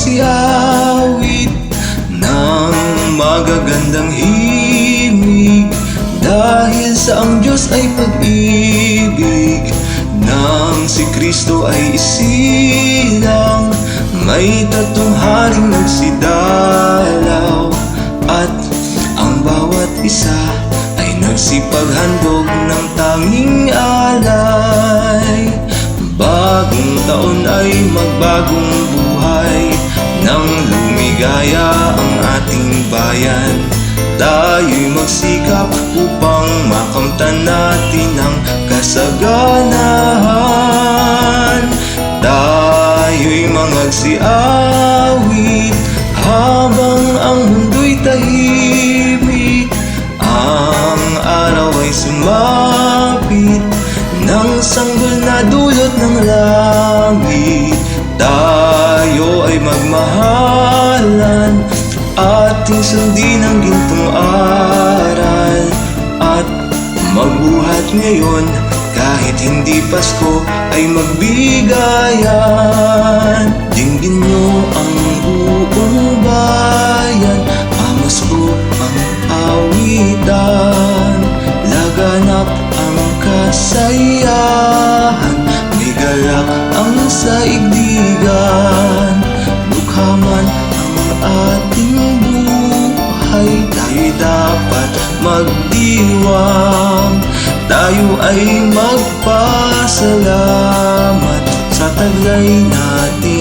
magsiawit ng magagandang himig. Dahil sa ang Diyos ay pag-ibig Nang si Kristo ay isilang May tatlong haring nagsidalaw. At ang bawat isa ay nagsipaghandog ng tanging alay. Bagong taon ay magbagong buhay lumigaya ang ating bayan. Tayo'y magsikap upang makamtan natin ang kasaganahan. Tayo'y mangagsiawit habang ang mundo'y tahimik. Ang araw ay sumapit ng sanggol na dulot ng langit Tayo ay magmahalan Ating sundin ang gintong aral. At magbuhat ngayon kahit hindi Pasko ay magbigayan. Dinggin nyo ang buong bayan Pamasko ang awitan. Laganap ang kasayahan May galak ang saigdigan Dukhaman ang ating buhay Tayo'y dapat magdiwang Tayo ay magpasalamat Sa taglay nating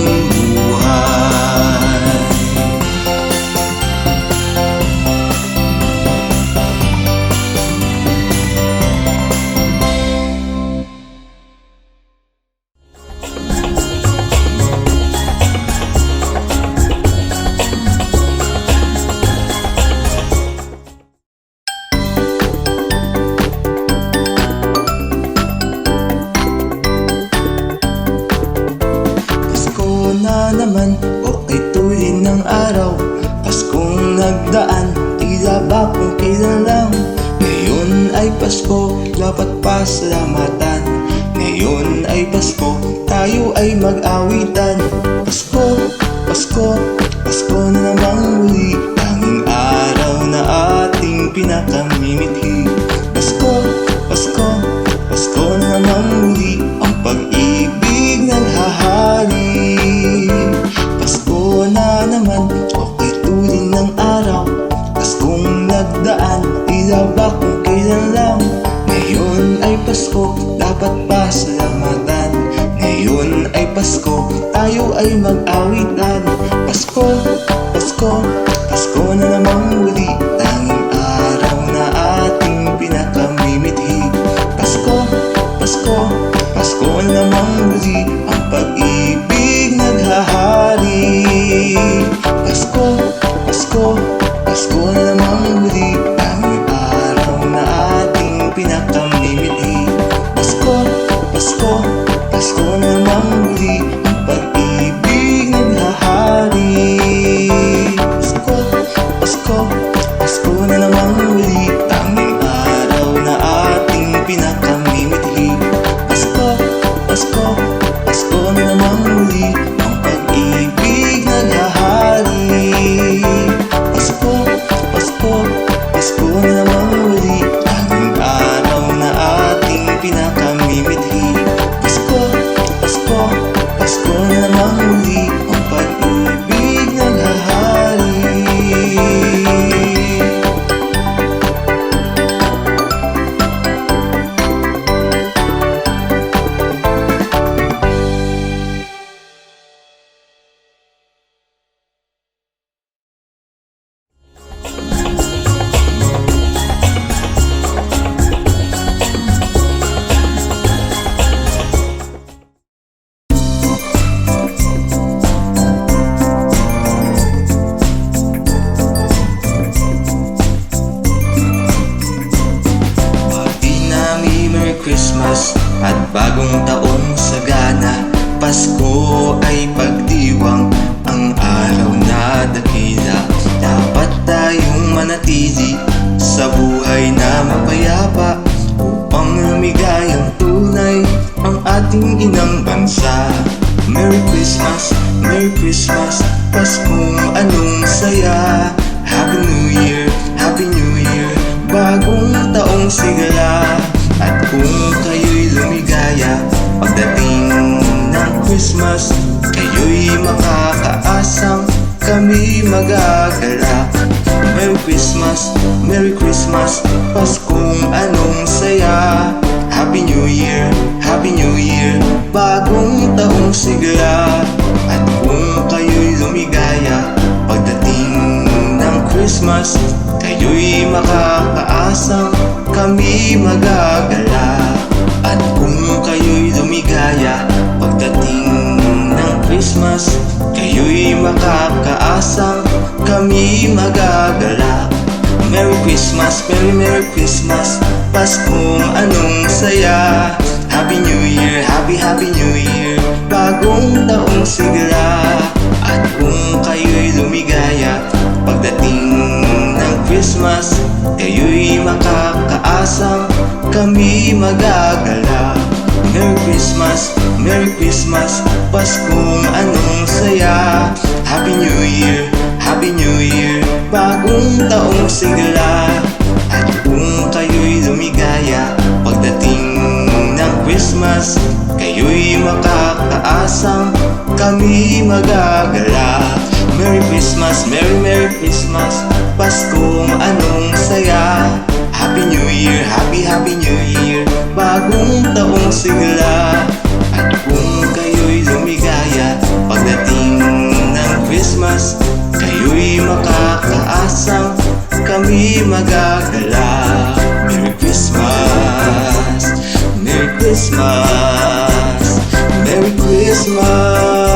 manatili sa buhay na mapayapa Upang lumigayang tunay ang ating inang bansa. Merry Christmas, Merry Christmas Paskong anong saya. Happy New Year, Happy New Year Bagong taong sigala. At kung kayo'y lumigaya Pagdating ng Christmas Kayo'y makakaasang Kami magagalak Merry Christmas, Merry Christmas Paskong anong saya. Happy New Year, Happy New Year Bagong taong sigla. At kung kayo'y lumigaya Pagdating ng Christmas Kayo'y makakaasang Kami magagala At kung kayo'y lumigaya Pagdating ng Christmas Kayo'y makakaasang Kami magagala Merry Christmas, Merry Merry Christmas. Paskong anong saya. Happy New Year, Happy Happy New Year. Bagong taong sigla. At kung kayo'y lumigaya Pagdating ng Christmas Kayo'y makakaasang Kami magagala Merry Christmas, Merry Christmas. Paskong anong saya. Happy New Year Bagong taong sigla At kung kayo'y lumigaya Pagdating ng Christmas Kayo'y makakaasang Kami magagala. Merry Christmas, Merry Merry Christmas. Paskong anong saya. Happy New Year, Happy Happy New Year. Bagong taong sigla. At kung kayo'y Pagdating ng Christmas Kayo'y makakaasang Kami magagala. Merry Christmas! Merry Christmas! Merry Christmas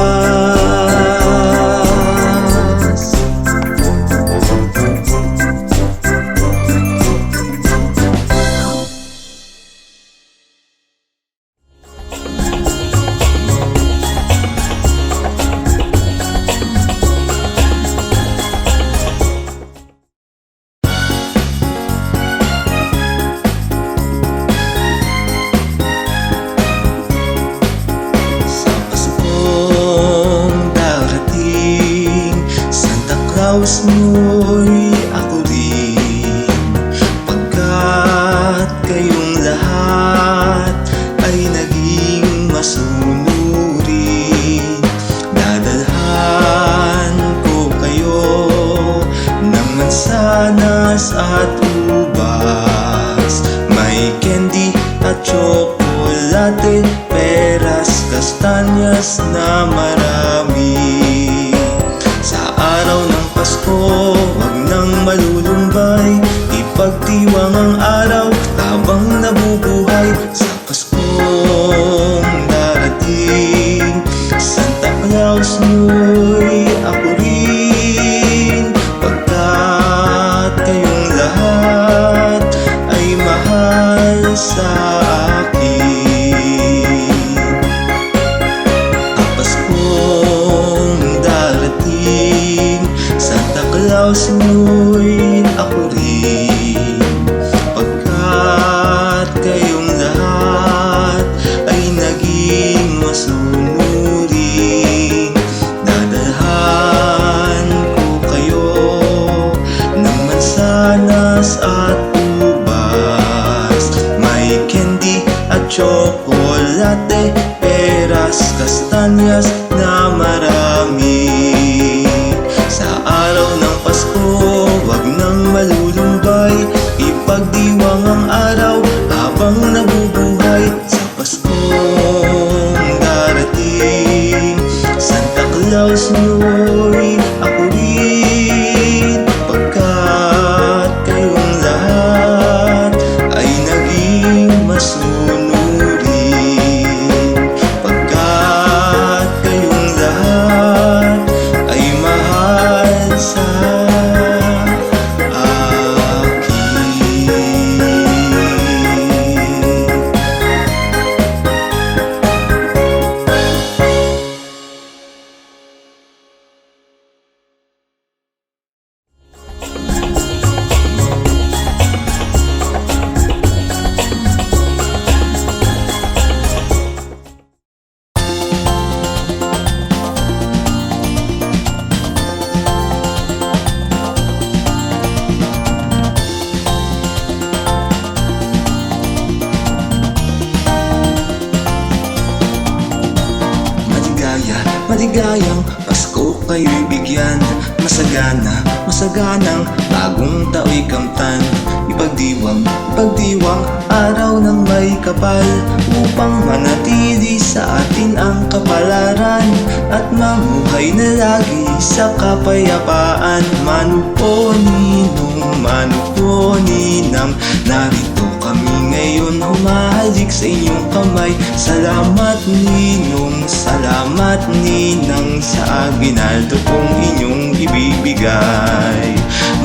ninang Narito kami ngayon humahalik sa inyong kamay. Salamat ninong, salamat ninang Sa aginaldo kong inyong ibibigay.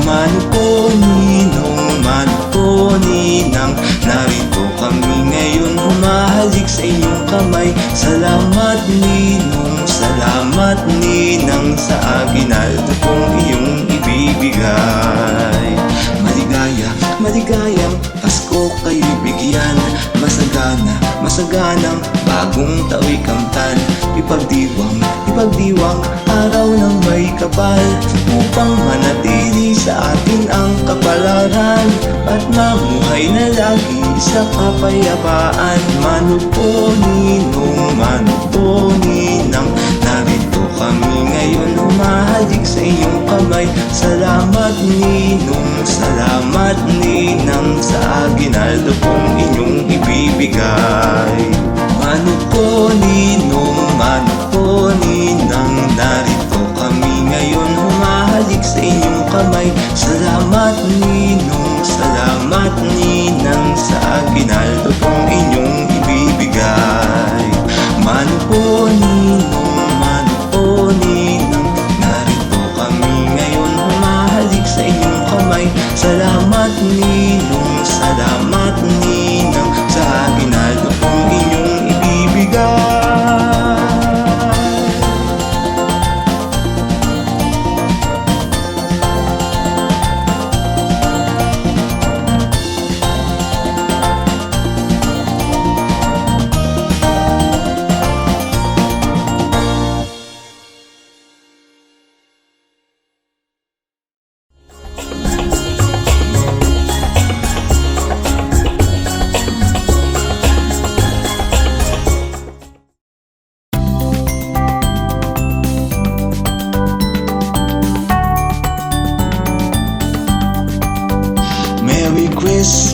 Manu po ninong, manu po ninang. Narito kami ngayon humahalik sa inyong kamay. Salamat ninong, salamat ninang Sa aginaldo kong iyong ibibigay maligayang Pasko kayo'y bigyan. Masagana, masaganang Bagong tao'y kamtan. Ipagdiwang, ipagdiwang Araw ng may kapal Upang manatili sa atin ang kapalaran At mamuhay na lagi sa kapayapaan. Manu po ninong, manu po ninang kami ngayon humahalik sa iyong kamay. Salamat ninong, salamat ninang Sa aginaldo kong inyong ibibigay. Manu po ninong, manu po ninang? Narito kami ngayon humahalik sa inyong kamay. Salamat ninong, salamat ninang Sa aginaldo kong inyong ibibigay. Manu po ninong, Salamat ninong,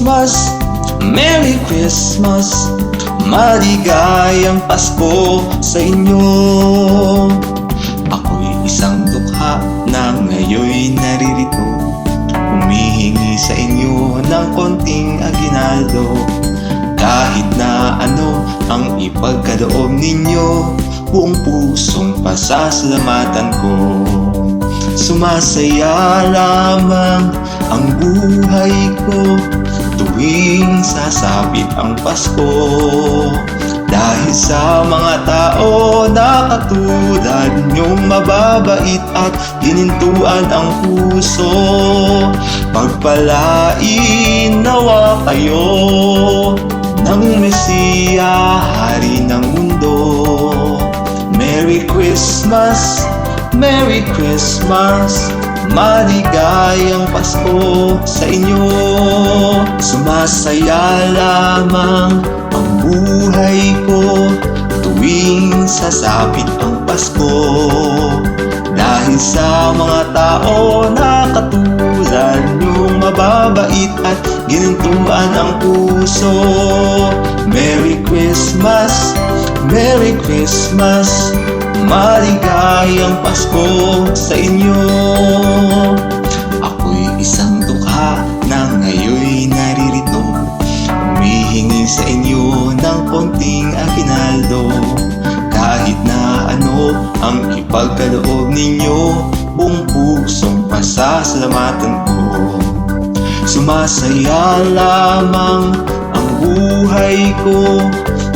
Christmas, Merry Christmas Maligayang Pasko sa inyo. Ako'y isang dukha na ngayoy naririto. Humihingi sa inyo ng konting aginaldo. Kahit na ano ang ipagkaloob ninyo Buong pusong pasasalamatan ko. Sumasaya lamang ang buhay ko Tuwing sasapit ang Pasko. Dahil sa mga tao na katulad niyong mababait at ginintuan ang puso. Pagpalain nawa kayo ng Mesiya, Hari ng mundo. Merry Christmas, Merry Christmas Maligayang Pasko sa inyo. Sumasaya lamang ang buhay ko Tuwing sasapit ang Pasko. Dahil sa mga tao na katulad niyong mababait at ginintuan ang puso Merry Christmas, Merry Christmas Maligayang Pasko sa inyo. Ako'y isang dukha na ngayoy naririto. Humihingi sa inyo ng konting akinaldo. Kahit na ano ang ipagkaloob ninyo Buong pusong pasasalamatan ko. Sumasaya lamang ang buhay ko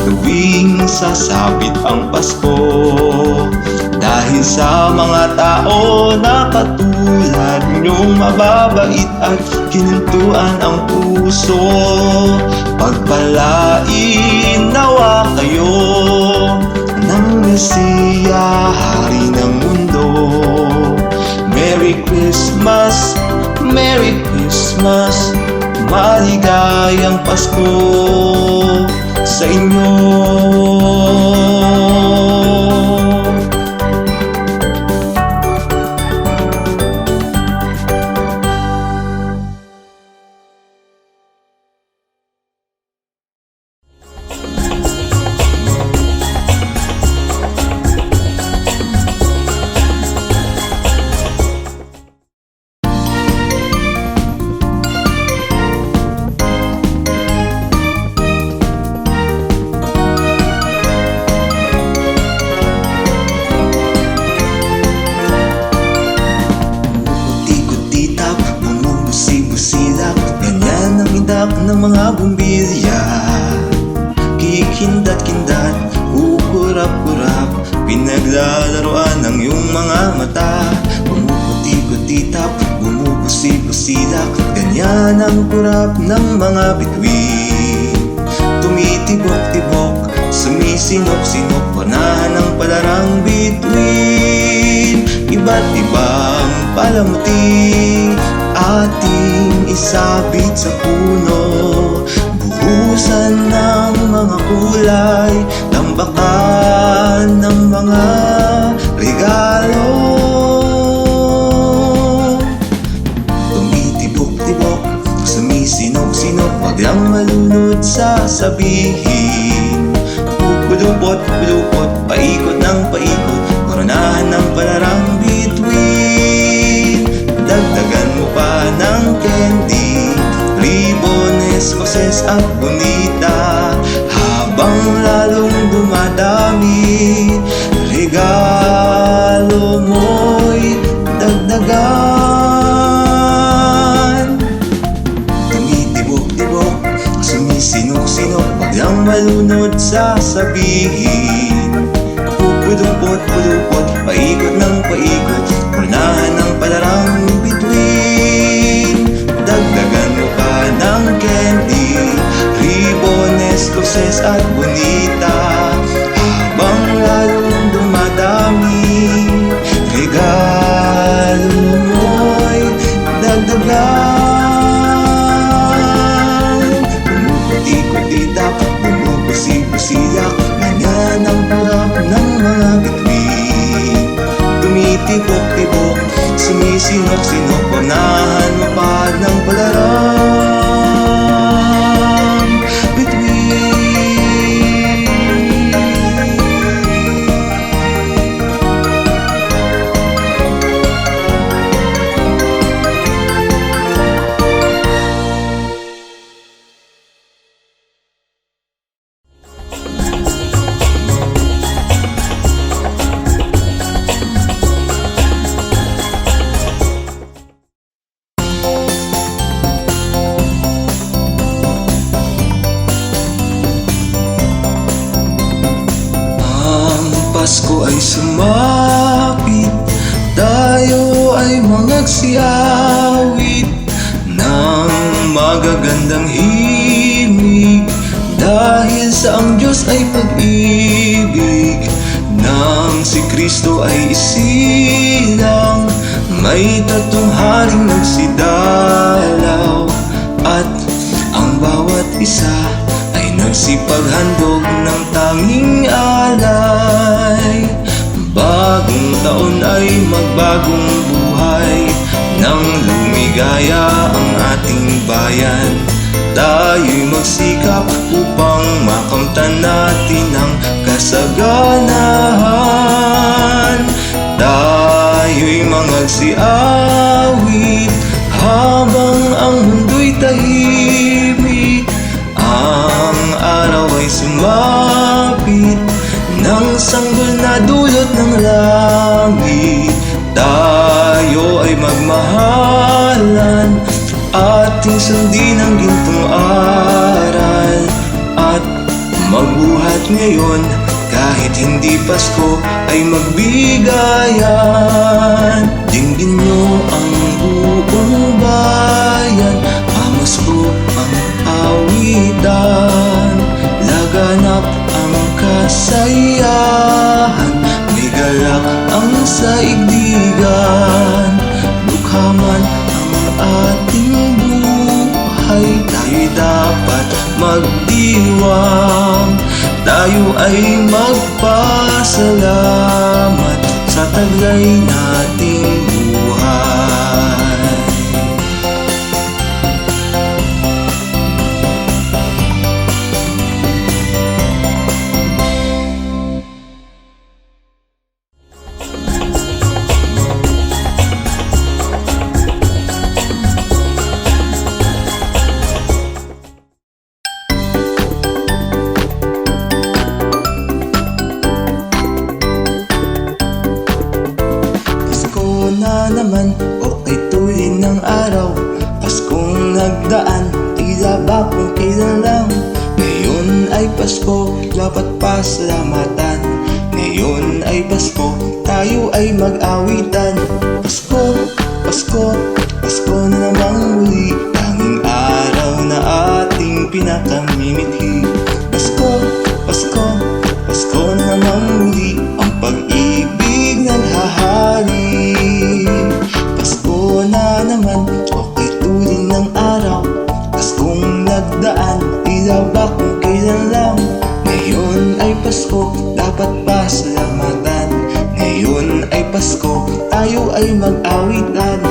Tuwing sasabit ang Pasko. Dahil sa mga tao na katulad niyong mababait at kinintuan ang puso. Pagpalain nawa kayo ng Mesiya, Hari ng mundo. Merry Christmas, Merry Christmas Maligayang Pasko sa ng mga bituin Tumitibok-tibok, sumisinok-sinok Panahan ng palarang bituin. Iba't ibang palamuti Ating isabit sa puno. Buhusan ng mga kulay Tambakan ng mga regalo Biglang malunod sasabihin Pupulupot-pulupot, paikot ng paikot. Koronahan ng palarang bituin. Dagdagan mo pa ng candy. Ribones, koses at bonita. Habang lalong dumadami Regalo mo'y dagdagan sasabihin sumisinok-sinok Panahan mo pa ng palarang ay mangagsiawit Ng magagandang himig. Dahil sa ang Diyos ay pag-ibig Nang si Kristo ay isilang May tatlong haring nagsidalaw. At ang bawat isa ay nagsipaghandog ng tanging alay. Bagong taon ay magbagong buhay Nang lumigaya ang ating bayan. Tayo'y magsikap upang makamtan natin ang kasaganahan. Tayo'y mangagsiawit habang ang mundo'y tahimik. Ang araw ay sumapit ng sanggol na dulot Ating sundin ang gintong aral. At magbuhat ngayon kahit hindi Pasko ay magbigayan. Dinggin nyo ang buong bayan Pamasko ang awitan. Laganap ang kasayahan May galak ang saigdigan magdiwang Tayo ay magpasalamat Sa taglay nating pasalamatan. Ngayon ay Pasko, tayo ay mag-awitan. Pasko, dapat pasalamatan. Ngayon ay Pasko, tayo ay mag-awitan.